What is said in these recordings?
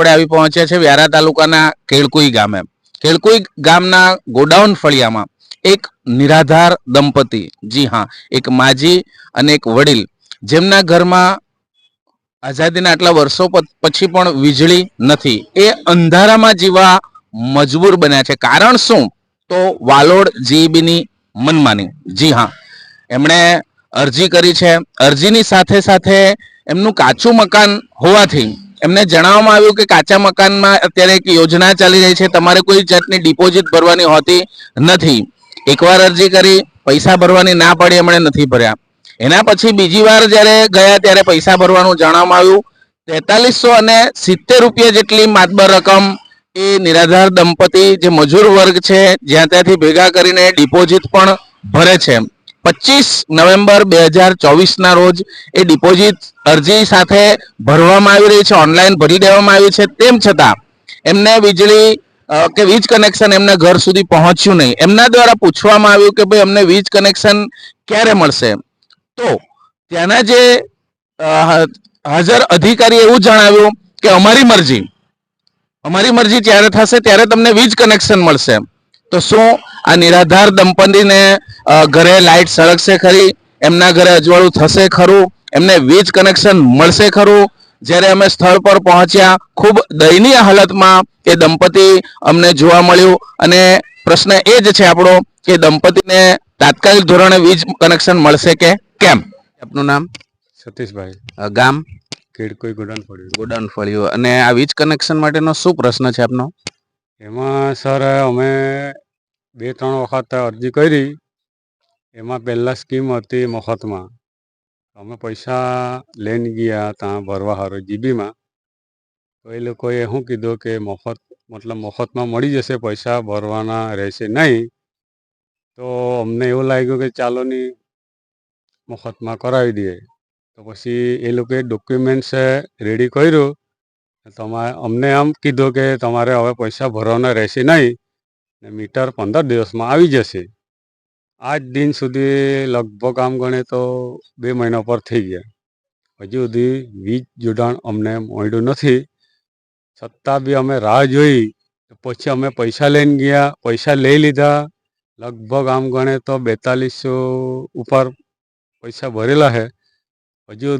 આપણે આવી પહોંચ્યા છે વ્યારા તાલુકાના કેળકુઈ ગામે. કેળકુઈ ગામના ગોડાઉન ફળિયામાં એક નિરાધાર દંપતી, જી હા, એક માજી અને એક વડીલ, જેમના ઘરમાં આઝાદીના આટલા વર્ષો પછી પણ વીજળી નથી. એ અંધારામાં જીવા મજબૂર બન્યા છે. કારણ શું? તો વાલોડ જીબીની મનમાની. જી હા, એમણે અરજી કરી છે. અરજીની સાથે સાથે એમનું કાચું મકાન હોવાથી એમને જણાવવામાં આવ્યું કે કાચા મકાનમાં અત્યારે એક યોજના ચાલી રહી છે. તમારે કોઈ જાતની ડિપોઝિટ ભરવાની હોતી નથી. એકવાર અરજી કરી, પૈસા ભરવાની ના પડી એમણે નથી ભર્યા. એના પછી બીજી વાર જ્યારે ગયા ત્યારે પૈસા ભરવાનું જણાવવામાં આવ્યું. તેતાલીસો અને સિત્તેર રૂપિયા જેટલી માતબર રકમ એ નિરાધાર દંપતી જે મજૂર વર્ગ છે, જ્યાં ત્યાંથી ભેગા કરીને ડિપોઝિટ પણ ભરે છે. પચીસ નવેમ્બર બે હજાર ચોવીસના રોજ એ ડિપોઝિટ અરજી સાથે ભરવામાં આવી રહી છે, ઓનલાઈન ભરી દેવામાં આવી છે. તેમ છતાં એમને વીજળી કે વીજ કનેક્શન એમના ઘર સુધી પહોંચ્યું નહીં. એમના દ્વારા પૂછવામાં આવ્યું કે ભાઈ, અમને વીજ કનેક્શન ક્યારે મળશે? તો ત્યાંના જે હાજર અધિકારી એવું જણાવ્યું કે અમારી મરજી અમારી મરજી જ્યારે થશે, ત્યારે તમને વીજ કનેક્શન મળશે. તો શું? આ નિરાધાર દંપતીને ઘરે લાઇટ સળગશે ખરી? એમના ઘરે અજવાળું થશે ખરું? એમને વીજ કનેક્શન મળશે ખરું? જ્યારે અમે સ્થળ પર પહોંચ્યા ખૂબ દયનીય હાલતમાં એ દંપતી અમને જોવા મળ્યું. અને પ્રશ્ન એ જ છે આપણો કે દંપતીને તાત્કાલિક ધોરણે વીજ કનેક્શન મળશે કે કેમ? આપનું નામ? સતીશભાઈ. ગામ? કેડકોઈ ગોડાઉન પડ્યું ગોડાઉન ફળ્યું. અને આ વીજ કનેક્શન માટેનો શું પ્રશ્ન છે આપનો? એમાં સર, અમે બે, ત્રણ વખત અરજી કરી. એમાં પહેલાં સ્કીમ હતી મફતમાં. અમે પૈસા લઈને ગયા ત્યાં ભરવા હારો જીબીમાં. તો એ લોકોએ શું કીધું કે મફત, મતલબ મફતમાં મળી જશે, પૈસા ભરવાના રહેશે નહીં. તો અમને એવું લાગ્યું કે ચાલો ની મફતમાં કરાવી દઈએ. તો પછી એ લોકોએ ડોક્યુમેન્ટ્સ રેડી કર્યું. તમારે અમને આમ કીધું કે તમારે હવે પૈસા ભરવાના રહેશે નહીં ને મીટર પંદર દિવસમાં આવી જશે. આજ દિન સુધી લગભગ આમ ગણે તો બે મહિના પર થઈ ગયા. હજુ સુધી વીજ જોડાણ અમને મળ્યું નથી. છતાં બી અમે રાહ જોઈ પછી અમે પૈસા લઈને ગયા, પૈસા લઈ લીધા. લગભગ આમ ગણે તો બેતાલીસો ઉપર પૈસા ભરેલા છે. હજુ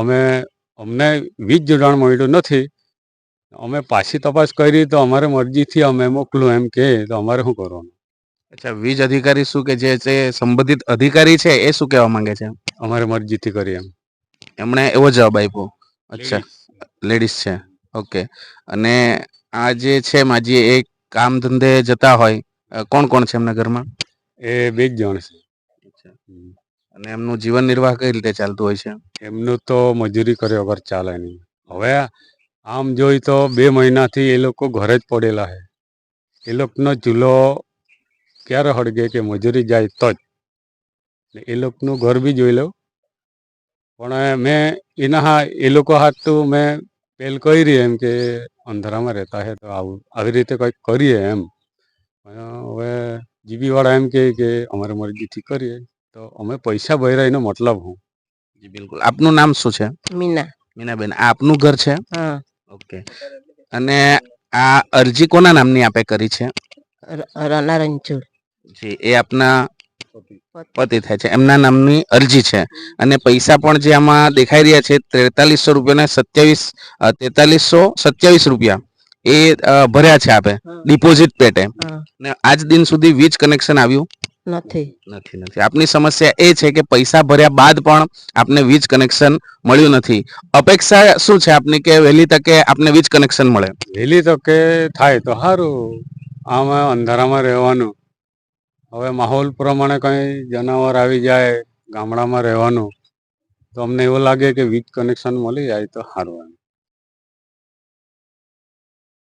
અમે, અમને વીજ જોડાણ મળ્યું નથી. અમે પાછી તપાસ કરી તો અમારે મરજીથી અમે મોકલું એમ કે તો અમારે શું કરવાનું? અચ્છા વીજ અધિકારી શું કે જે છે સંબંધિત અધિકારી છે એ શું કહેવા માંગે છે? અમારે મરજીથી કરી એમ. એમણે એવો જવાબ આપ્યો. અચ્છા લેડીઝ છે. ઓકે અને આ જે છે માજી એ કામ ધંધે જતા હોય કોણ કોણ છે એમના ઘરમાં? એ બે જ જણ છે. અને એમનું જીવન નિર્વાહ કઈ રીતે ચાલતું હોય છે? એમનું તો મજૂરી કર્યા વગર ચાલે નહીં. હવે આમ જોઈ તો બે મહિનાથી એ લોકો ઘરે જ પડેલા છે એ લોકોનો ચૂલો ક્યારે હળગે કે મજૂરી જાય તો જ. ને એ લોકોનું ઘર બી જોઈ લઉં. પણ મેં એના હા એ લોકો હાથ તો મેં પહેલ કરી એમ કે અંધારામાં રહેતા છે તો આવું આવી રીતે કંઈક કરીએ એમ. હવે જીબીવાળા એમ કહે કે અમારે મરજીથી કરીએ. તો અમે પૈસા ભર્યા એનો મતલબ હું. જી બિલકુલ. આપનું નામ શું છે? મીના. મીનાબેન. આપનું ઘર છે? હા. ઓકે અને આ અરજી કોના નામની આપે કરી છે? ર- રના રંજોડ જી એ આપના પતિ. થાય છે. એમના નામની અરજી છે. અને પૈસા પણ જે આમાં દેખાઈ રહ્યા છે તેતાલીસો રૂપિયા સત્યાવીસ તેતાલીસો સત્યાવીસ રૂપિયા એ ભર્યા છે આપે. ડિપોઝિટ પેટે. ને આજ દિન સુધી વીજ કનેક્શન આવ્યું? નથી. નથી નથી. આપની સમસ્યા એ છે કે પૈસા ભર્યા બાદ પણ આપને વીજ કનેક્શન મળ્યું નથી. અપેક્ષા શું છે આપની કે વહેલી તકે આપને વીજ કનેક્શન મળે? વહેલી તકે થાય તો સારું. આમાં અંધારામાં રહેવાનું. હવે માહોલ પ્રમાણે કંઈ જનાવર આવી જાય ગામડામાં રહેવાનું તો અમને એવું લાગે કે વીજ કનેક્શન મળી જાય તો સારું